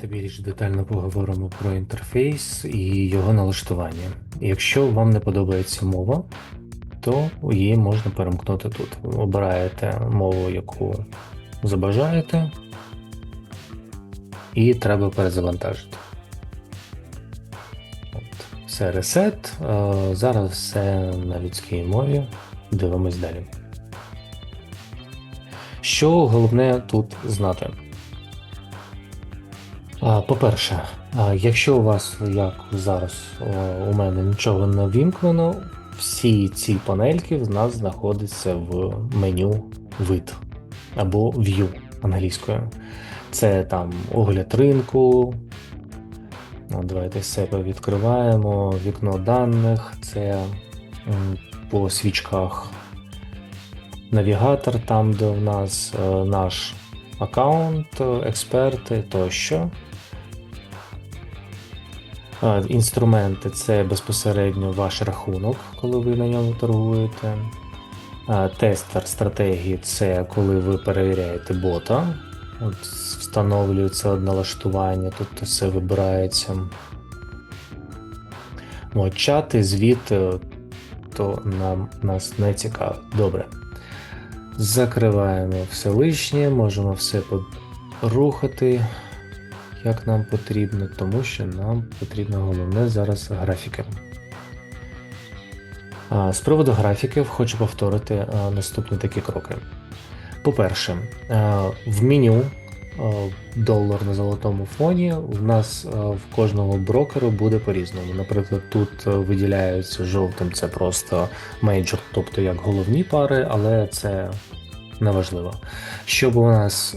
Давайте більш детально поговоримо про інтерфейс і його налаштування. Якщо вам не подобається мова, то її можна перемкнути тут. Обираєте мову, яку забажаєте, і треба перезавантажити. Все ресет. Е, Зараз все на людській мові. Дивимось далі. Що головне тут знати? По-перше, якщо у вас, як зараз у мене нічого не вімкнено, всі ці панельки в нас знаходяться в меню вид або View англійською. Це там огляд ринку. Давайте себе відкриваємо вікно даних, це по свічках навігатор, там, де в нас е, наш аккаунт, експерти тощо. Інструменти це безпосередньо ваш рахунок, коли ви на ньому торгуєте. Тестер стратегії це коли ви перевіряєте бота. От встановлюється налаштування, тут все вибирається. От, чати, звіт, е, то нам нас не цікавить. Добре. Закриваємо все лишнє, можемо все порухати, як нам потрібно, тому що нам потрібно головне зараз графіки. З приводу графіків хочу повторити наступні такі кроки. По-перше, в меню долар на золотому фоні в нас в кожного брокеру буде по-різному. Наприклад, тут а, виділяється жовтим, це просто мейджор, тобто як головні пари, але це неважливо. Щоб у нас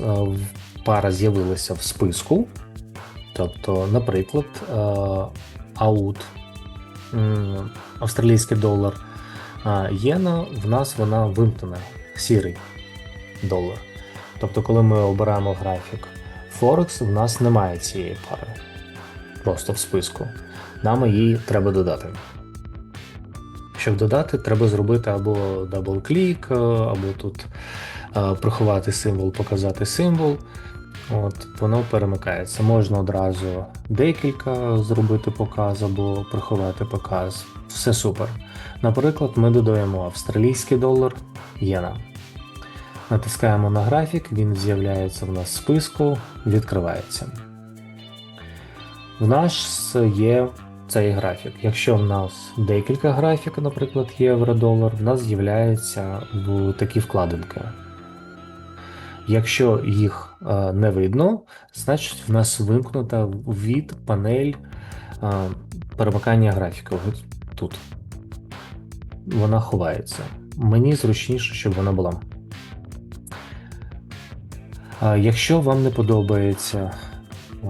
пара з'явилася в списку, тобто, наприклад, аут, австралійський долар, єна, в нас вона вимкнена, сірий долар. Тобто, коли ми обираємо графік Форекс, в нас немає цієї пари. Просто в списку. Нам її треба додати. Щоб додати, треба зробити або дабл-клік, е, або тут е, приховати символ, показати символ. От, воно перемикається. Можна одразу декілька зробити показ або приховати показ. Все супер. Наприклад, ми додаємо австралійський долар єна. Натискаємо на графік, він з'являється в нас в списку, відкривається. В нас є цей графік. Якщо в нас декілька графіків, наприклад, євро-долар, в нас з'являються в такі вкладинки. Якщо їх е, не видно, значить в нас вимкнута від панель е, перемикання графіка. Тут. Вона ховається. Мені зручніше, щоб вона була. Якщо вам не подобаються е,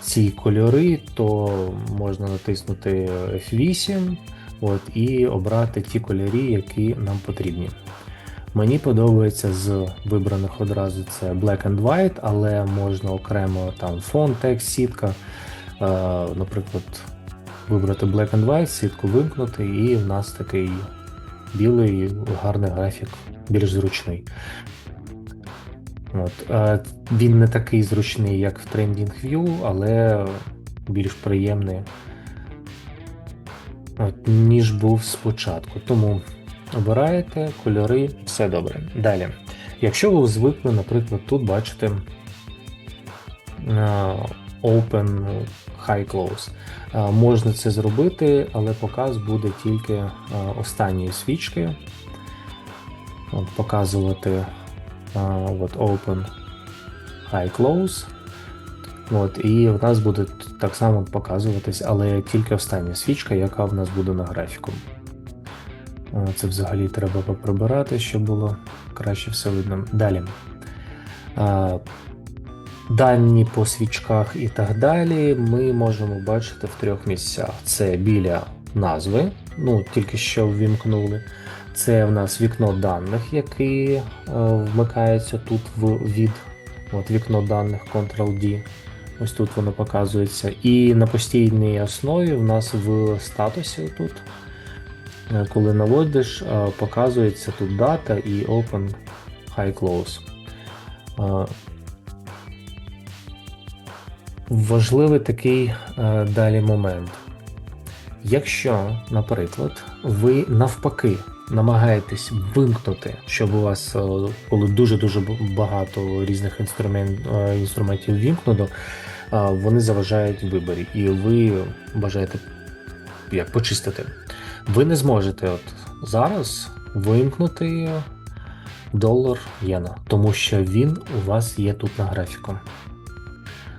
ці кольори, то можна натиснути F8 от, і обрати ті кольори, які нам потрібні. Мені подобається з вибраних одразу це Black and White, але можна окремо там фон, текст, сітка. Е, Наприклад, вибрати Black and White, сітку вимкнути, і в нас такий білий гарний графік, більш зручний. От. е, Він не такий зручний, як в TrendingView, але більш приємний, от, ніж був спочатку. Тому обираєте кольори, все добре. Далі. Якщо ви звикли, наприклад, тут бачите е, Open High Close. Е, Можна це зробити, але показ буде тільки е, останньої свічки. От, Показувати от Open High Close. От, і в нас буде так само показуватись, але тільки остання свічка, яка в нас буде на графіку. А, Це взагалі треба поприбирати, щоб було краще все видно. Далі. Дані по свічках і так далі ми можемо бачити в трьох місцях: це біля назви, ну тільки що ввімкнули. Це в нас вікно даних, яке е, вмикається тут в від. От вікно даних Ctrl-D. Ось тут воно показується. І на постійній основі в нас в статусі тут, е, коли наводиш, е, показується тут дата і Open High Close. Е, важливий такий е, далі момент. Якщо, наприклад, ви навпаки намагаєтесь вимкнути, щоб у вас е, було дуже-дуже багато різних інструмент, е, інструментів вімкнено, е, вони заважають виборі, і ви бажаєте як почистити. Ви не зможете от зараз вимкнути долар єна, тому що він у вас є тут на графіку.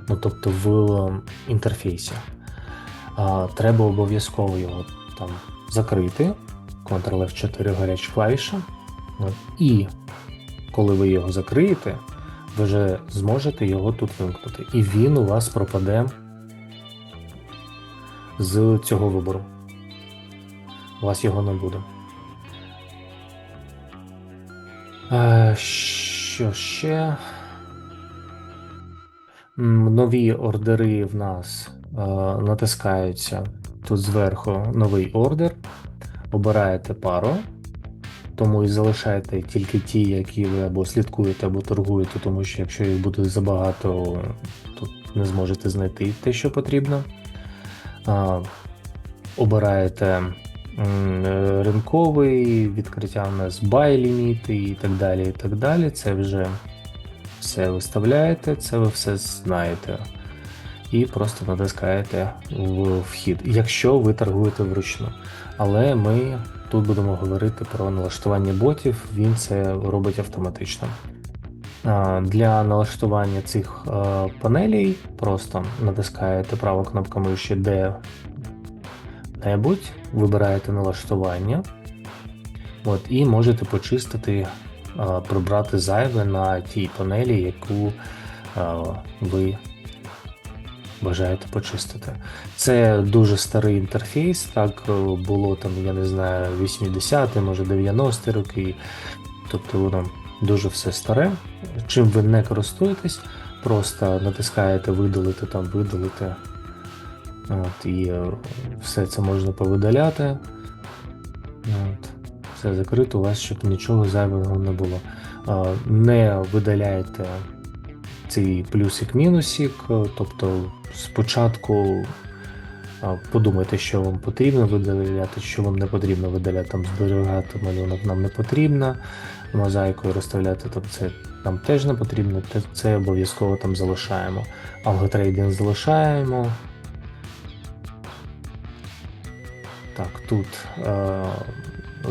Ну, тобто в інтерфейсі. А, треба обов'язково його там закрити. Ctrl-F4 гаряча клавіша. І коли ви його закриєте, ви вже зможете його тут вимкнути. І він у вас пропаде з цього вибору. У вас його не буде. Е, що ще? Нові ордери в нас е, натискаються тут зверху новий ордер. Обираєте пару, тому і залишаєте тільки ті, які ви або слідкуєте, або торгуєте, тому що якщо їх буде забагато, то не зможете знайти те, що потрібно. А, Обираєте е, ринковий, відкриття у нас buy ліміти і так далі. і так далі. Це вже все виставляєте, це ви все знаєте. І просто натискаєте в вхід, якщо ви торгуєте вручну. Але ми тут будемо говорити про налаштування ботів, він це робить автоматично. Для налаштування цих е, панелей просто натискаєте праву кнопку миші де-небудь, вибираєте налаштування, от, і можете почистити, е, прибрати зайве на тій панелі, яку е, ви бажаєте почистити. Це дуже старий інтерфейс, так е, було там, я не знаю, 80-ті, може 90-ті роки. Тобто воно дуже все старе. Чим ви не користуєтесь, просто натискаєте видалити там, видалити. От, І е, все це можна повидаляти. От, Все закрито у вас, щоб нічого зайвого не було. Е, Не видаляйте цей плюсик-мінусик, е, тобто спочатку подумайте, що вам потрібно видаляти, що вам не потрібно видаляти, там зберігати малюнок нам не потрібно, мозаїкою розставляти там це нам теж не потрібно, це обов'язково там залишаємо. Алготрейдинг залишаємо. Тут, е,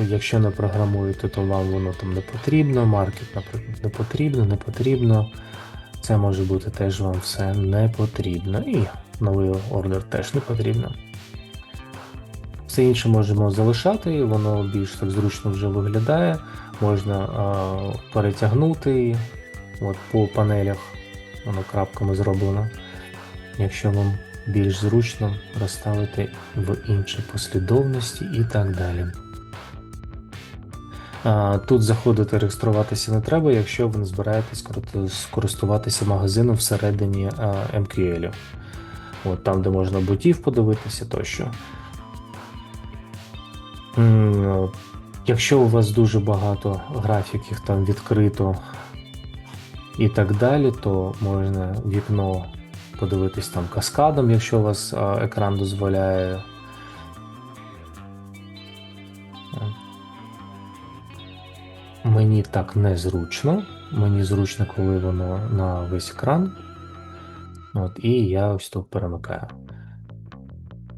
якщо не програмуєте, то вам воно там не потрібно, маркет, наприклад, не потрібно, не потрібно. Це може бути теж вам все не потрібно. І новий ордер теж не потрібно. Все інше можемо залишати, воно більш так зручно вже виглядає. Можна а, перетягнути от, по панелях, воно крапками зроблено. Якщо вам більш зручно розставити в іншій послідовності і так далі. Тут заходити реєструватися не треба, якщо ви не збираєтесь скористуватися магазином всередині MQL. От там, де можна ботів подивитися тощо. Якщо у вас дуже багато графіків там відкрито і так далі, то можна вікно подивитись там каскадом, якщо у вас екран дозволяє. Мені так незручно. Мені зручно, коли воно на весь екран. От, і я ось тут перемикаю.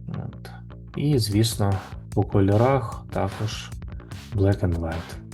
От. І, звісно, по кольорах також Black and White.